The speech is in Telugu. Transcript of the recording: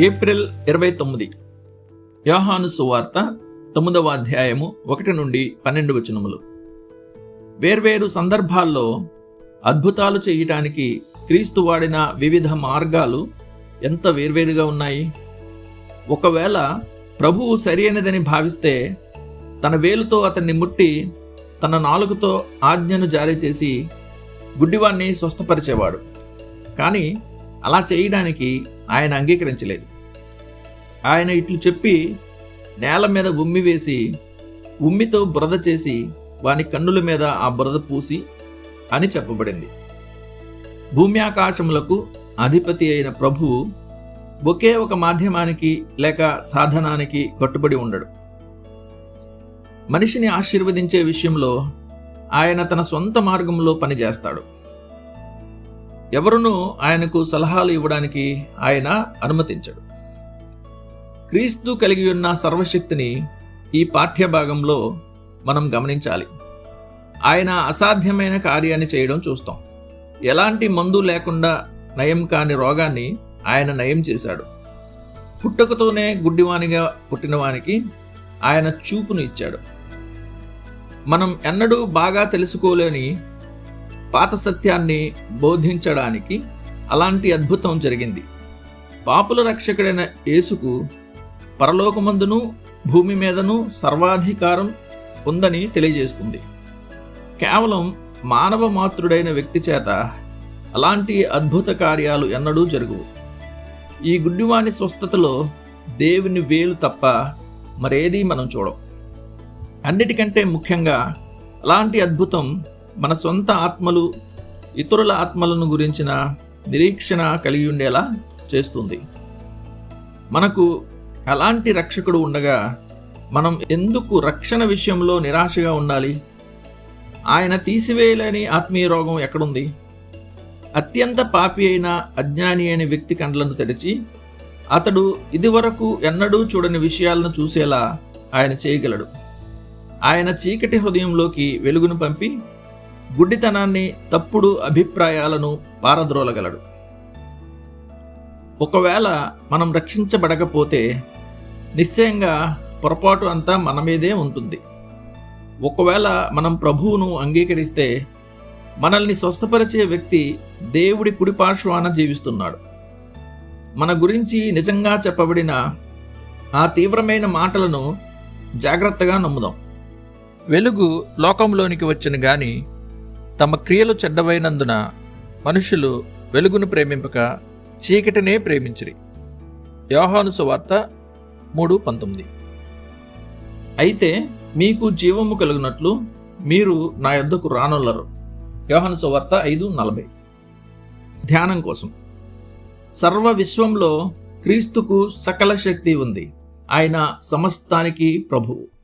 ఏప్రిల్ ఇరవై తొమ్మిది. యోహాను సువార్త తొమ్మిదవ అధ్యాయము ఒకటి నుండి పన్నెండు వచనములు. వేర్వేరు సందర్భాల్లో అద్భుతాలు చేయటానికి క్రీస్తు వాడిన వివిధ మార్గాలు ఎంత వేర్వేరుగా ఉన్నాయి? ఒకవేళ ప్రభువు సరైనదని భావిస్తే తన వేలుతో అతన్ని ముట్టి తన నాలుగుతో ఆజ్ఞను జారీ చేసి గుడ్డివాణ్ణి స్వస్థపరిచేవాడు. కానీ అలా చేయడానికి ఆయన అంగీకరించలేదు. ఆయన ఇట్లు చెప్పి నేల మీద ఉమ్మి వేసి ఉమ్మితో బురద చేసి వాని కన్నుల మీద ఆ బురద పూసి అని చెప్పబడింది. భూమి ఆకాశములకు అధిపతి అయిన ప్రభువు ఒకే ఒక మాధ్యమానికి లేక సాధనానికి కట్టుబడి ఉండడు. మనిషిని ఆశీర్వదించే విషయంలో ఆయన తన సొంత మార్గంలో పనిచేస్తాడు. ఎవరునూ ఆయనకు సలహాలు ఇవ్వడానికి ఆయన అనుమతించడు. క్రీస్తు కలిగి ఉన్న సర్వశక్తిని ఈ పాఠ్య భాగంలో మనం గమనించాలి. ఆయన అసాధ్యమైన కార్యాన్ని చేయడం చూస్తాం. ఎలాంటి మందు లేకుండా నయం కాని రోగాన్ని ఆయన నయం చేశాడు. పుట్టకతోనే గుడ్డివానిగా పుట్టినవానికి ఆయన చూపును ఇచ్చాడు. మనం ఎన్నడూ బాగా తెలుసుకోలేని పాత సత్యాన్ని బోధించడానికి అలాంటి అద్భుతం జరిగింది. పాపుల రక్షకుడైన యేసుకు పరలోకమందును భూమి మీదను సర్వాధికారం ఉందని తెలియజేస్తుంది. కేవలం మానవ మాతృడైన వ్యక్తి చేత అలాంటి అద్భుత కార్యాలు ఎన్నడూ జరుగువు. ఈ గుడ్డివాణి స్వస్థతలో దేవుని వేలు తప్ప మరేదీ మనం చూడం. అన్నిటికంటే ముఖ్యంగా అలాంటి అద్భుతం మన సొంత ఆత్మలు ఇతరుల ఆత్మలను గురించిన నిరీక్షణ కలిగి ఉండేలా చేస్తుంది. మనకు అలాంటి రక్షకుడు ఉండగా మనం ఎందుకు రక్షణ విషయంలో నిరాశగా ఉండాలి? ఆయన తీసివేయలేని ఆత్మీయ రోగం ఎక్కడుంది? అత్యంత పాపి అయిన అజ్ఞాని అయిన వ్యక్తి కండ్లను తెరిచి అతడు ఇదివరకు ఎన్నడూ చూడని విషయాలను చూసేలా ఆయన చేయగలడు. ఆయన చీకటి హృదయంలోకి వెలుగును పంపి గుడ్డితనాన్ని తప్పుడు అభిప్రాయాలను పారద్రోలగలడు. ఒకవేళ మనం రక్షించబడకపోతే నిశ్చయంగా పొరపాటు అంతా మన మీదే ఉంటుంది. ఒకవేళ మనం ప్రభువును అంగీకరిస్తే మనల్ని స్వస్థపరిచే వ్యక్తి దేవుడి కుడిపార్శ్వాన జీవిస్తున్నాడు. మన గురించి నిజంగా చెప్పబడిన ఆ తీవ్రమైన మాటలను జాగ్రత్తగా నమ్ముదాం. వెలుగు లోకంలోనికి వచ్చిన గాని తమ క్రియలు చెడ్డవైనందున మనుషులు వెలుగును ప్రేమింపక చీకటినే ప్రేమించిరి. యోహాను సువార్త మూడు పంతొమ్మిది. అయితే మీకు జీవము కలిగినట్లు మీరు నా యొద్దకు రానుల్లరు యోహాను సువార్త ఐదు నలభై. ధ్యానం కోసం. సర్వ విశ్వంలో క్రీస్తుకు సకల శక్తి ఉంది. ఆయన సమస్తానికి ప్రభువు.